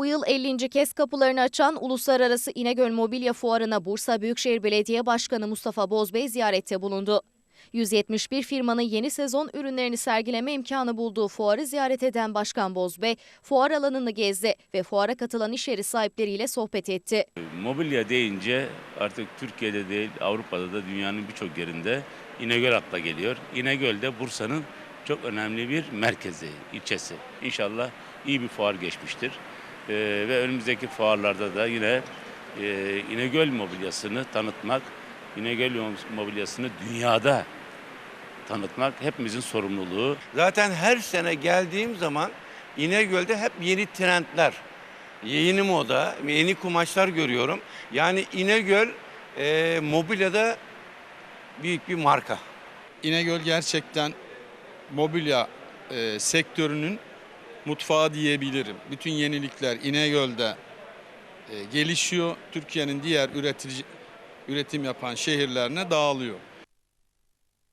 Bu yıl 50. kez kapılarını açan Uluslararası İnegöl Mobilya Fuarı'na Bursa Büyükşehir Belediye Başkanı Mustafa Bozbey ziyarette bulundu. 171 firmanın yeni sezon ürünlerini sergileme imkanı bulduğu fuarı ziyaret eden Başkan Bozbey, fuar alanını gezdi ve fuara katılan iş yeri sahipleriyle sohbet etti. Mobilya deyince artık Türkiye'de değil Avrupa'da da dünyanın birçok yerinde İnegöl akla geliyor. İnegöl de Bursa'nın çok önemli bir merkezi, ilçesi. İnşallah iyi bir fuar geçmiştir. Ee, ve önümüzdeki fuarlarda da yine e, İnegöl mobilyasını tanıtmak, İnegöl mobilyasını dünyada tanıtmak hepimizin sorumluluğu. Zaten her sene geldiğim zaman İnegöl'de hep yeni trendler, yeni moda, yeni kumaşlar görüyorum. Yani İnegöl e, mobilyada büyük bir marka. İnegöl gerçekten mobilya e, sektörünün mutfağı diyebilirim. Bütün yenilikler İnegöl'de e, gelişiyor. Türkiye'nin diğer üretici üretim yapan şehirlerine dağılıyor.